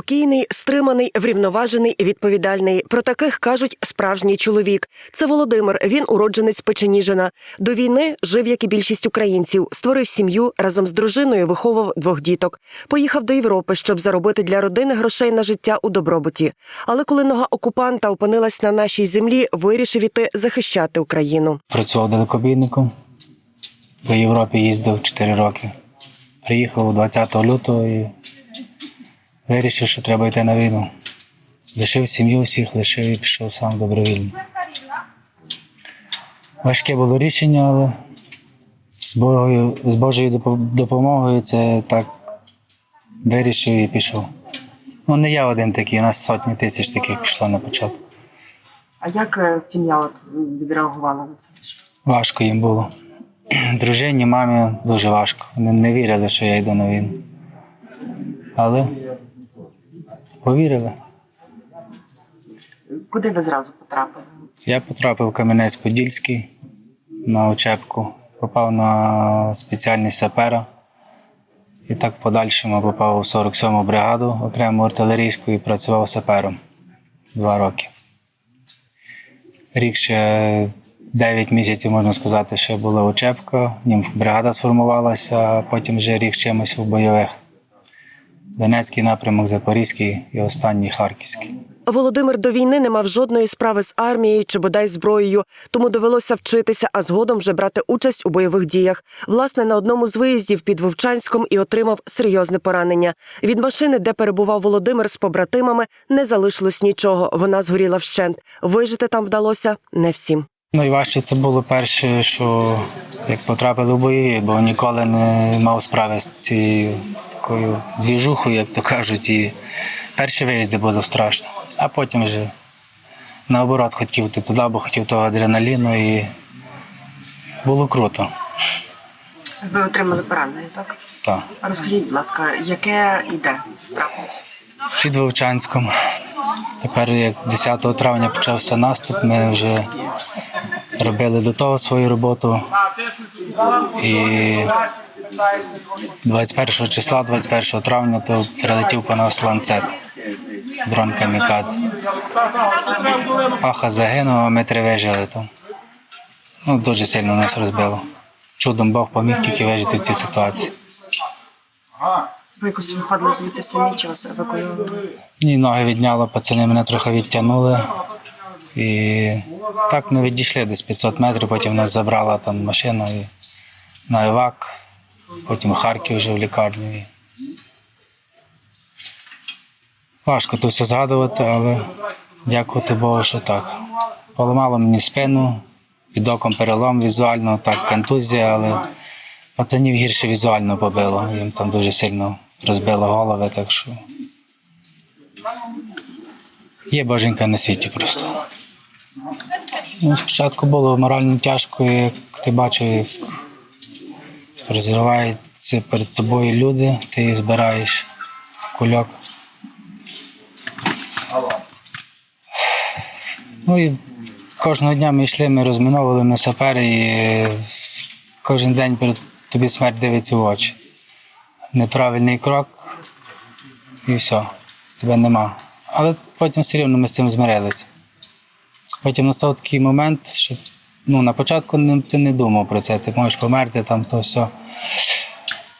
Спокійний, стриманий, врівноважений, відповідальний. Про таких кажуть справжній чоловік. Це Володимир. Він уродженець Печеніжина. До війни жив, як і більшість українців, створив сім'ю разом з дружиною, виховував двох діток. Поїхав до Європи, щоб заробити для родини грошей на життя у добробуті. Але коли нога окупанта опинилась на нашій землі, вирішив іти захищати Україну. Працював далекобійником. По Європі їздив 4 роки. Приїхав 20 лютого і вирішив, що треба йти на війну. Лишив сім'ю всіх, лишив і пішов сам добровільно. Важке було рішення, але з, Богою, з Божою допомогою це так вирішив і пішов. Ну, не я один такий, у нас сотні тисяч таких пішло на початку. А як е, сім'я от відреагувала на це? Важко їм було. Дружині, мамі дуже важко. Вони не вірили, що я йду на війну. Але повірили. Куди ви зразу потрапили? Я потрапив в Кам'янець-Подільський на учебку, попав на спеціальність сапера. І так в подальшому попав у 47-му бригаду окрему артилерійську і працював сапером два роки. Рік ще 9 місяців, можна сказати, ще була учебка, бригада сформувалася, а потім вже рік чимось у бойових. Донецький напрямок, Запорізький і останній Харківський. Володимир до війни не мав жодної справи з армією чи бодай зброєю, тому довелося вчитися, а згодом вже брати участь у бойових діях. Власне, на одному з виїздів під Вовчанськом і отримав серйозне поранення. Від машини, де перебував Володимир з побратимами, не залишилось нічого. Вона згоріла вщент. Вижити там вдалося не всім. Найважче це було перше, що як потрапили в бої, бо ніколи не мав справи з цією такою двіжухою, як то кажуть. І перші виїзди було страшно. А потім вже наоборот хотів ти туди, бо хотів того адреналіну і було круто. Ви отримали поранення, так? Так. Розкажіть, будь ласка, яке іде страху? Під Вовчанськом. Тепер, як 10 травня почався наступ, ми вже робили до того свою роботу. І 21 числа, 21 травня, то прилетів по нас ланцет. Дрон камікадзе. Паха загинув, а ми три вижили там. Ну, дуже сильно нас розбило. Чудом Бог поміг тільки вижити в цій ситуації. Ви якось виходили звідти самі чи вас евакуювали? Ні, ноги відняло, пацани мене трохи відтягнули. І так ми відійшли десь 500 метрів, потім нас забрала там машина і на Івак, потім Харків вже в лікарню. Важко то все згадувати, але дякувати Богу, що так. Поламало мені спину, під оком перелом візуально, так, контузія, але пацанів гірше візуально побило. Їм там дуже сильно розбило голови, так що. Є боженька на світі просто. Ну, спочатку було морально тяжко, як ти бачив, розриваються перед тобою люди, ти їх збираєш кульок. Ну і кожного дня ми йшли, ми розміновували ми сапери і кожен день перед тобі смерть дивиться в очі. Неправильний крок і все, тебе нема. Але потім все рівно ми з цим змирилися. Потім настав такий момент, що ну, на початку ти не думав про це, ти можеш померти там, то все.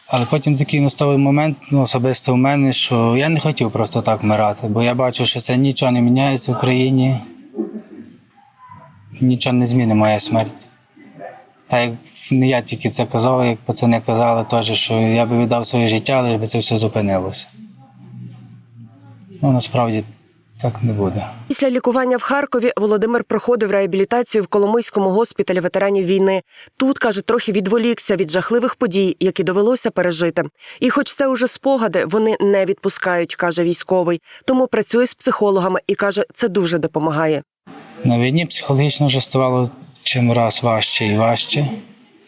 Але потім такий настав момент, ну, особисто в мене, що я не хотів просто так вмирати, бо я бачу, що це нічого не міняється в Україні, нічого не змінить моя смерть. Та як не я тільки це казав, як пацани казали теж, що я би віддав своє життя, але би це все зупинилося. Ну, насправді так не буде. Після лікування в Харкові Володимир проходив реабілітацію в Коломийському госпіталі ветеранів війни. Тут каже, трохи відволікся від жахливих подій, які довелося пережити. І, хоч це уже спогади, вони не відпускають, каже військовий. Тому працює з психологами і каже, це дуже допомагає. На війні психологічно вже ставало чим раз важче і важче.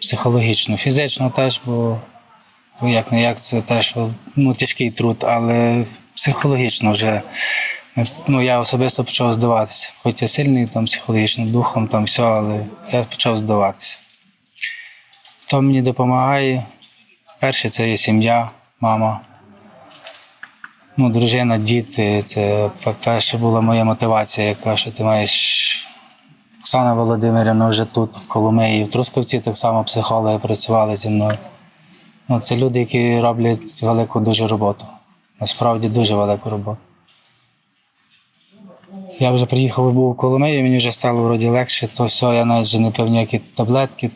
Психологічно, фізично теж, бо як не як це теж ну, тяжкий труд, але психологічно вже ну, я особисто почав здаватися. Хоч я сильний там психологічно, духом, там все, але я почав здаватися. Хто мені допомагає? Перше це є сім'я, мама. Ну, дружина, діти, це пе- перше була моя мотивація, яка що ти маєш. Оксана Володимирівна вже тут, в Коломиї, в Трускавці так само психологи працювали зі мною. Ну, це люди, які роблять велику дуже роботу. Насправді дуже велику роботу. Я вже приїхав і був у Коломиї, мені вже стало вроді легше, то все, я навіть вже не пив ніякі таблетки.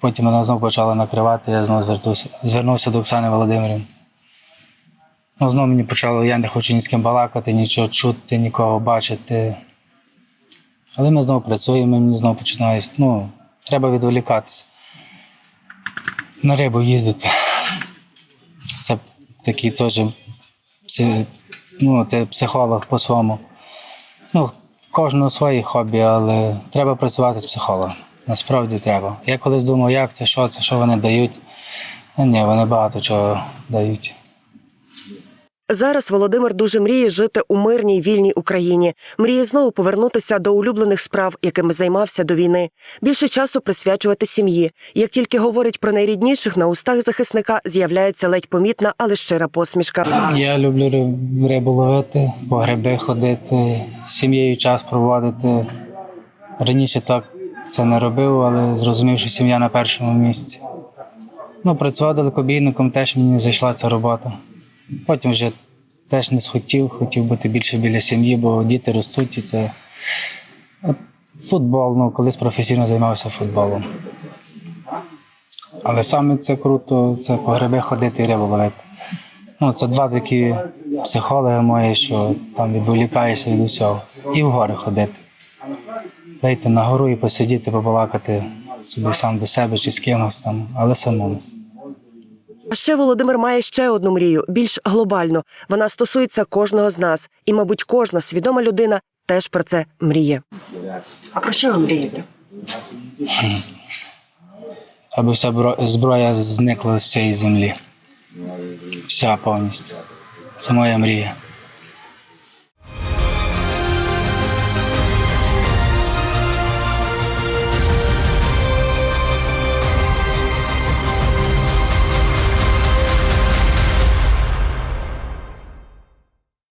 Потім мене знову почали накривати, я знову звертався, звернувся до Оксани Володимирівни. Ну, знову мені почало, я не хочу ні з ким балакати, нічого чути, нікого бачити. Але ми знову працюємо, мені знову починає. Ну, треба відволікатися. На рибу їздити. Це такий теж ну, це психолог по-своєму. Ну, кожного свої хобі, але треба працювати з психологом. Насправді треба. Я колись думав, як це, що це, що вони дають. Ні, вони багато чого дають. Зараз Володимир дуже мріє жити у мирній вільній Україні. Мріє знову повернутися до улюблених справ, якими займався до війни. Більше часу присвячувати сім'ї. Як тільки говорить про найрідніших, на устах захисника з'являється ледь помітна, але щира посмішка. Я люблю риб- рибу ловити, по гриби ходити, з сім'єю час проводити. Раніше так це не робив, але зрозумів, що сім'я на першому місці. Ну, працював далекобійником, теж мені зайшла ця робота. Потім вже теж не схотів, хотів бути більше біля сім'ї, бо діти ростуть і це. Футбол, ну, колись професійно займався футболом. Але саме це круто, це по гриби ходити і рибу ловити. Ну, це два такі психологи мої, що там відволікаєшся від усього. І в гори ходити. Вийти на гору і посидіти, побалакати собі сам до себе чи з кимось там, але самому. А ще Володимир має ще одну мрію, більш глобальну. Вона стосується кожного з нас, і, мабуть, кожна свідома людина теж про це мріє. А про що ви мрієте? Аби вся зброя зникла з цієї землі. Вся повністю. Це моя мрія.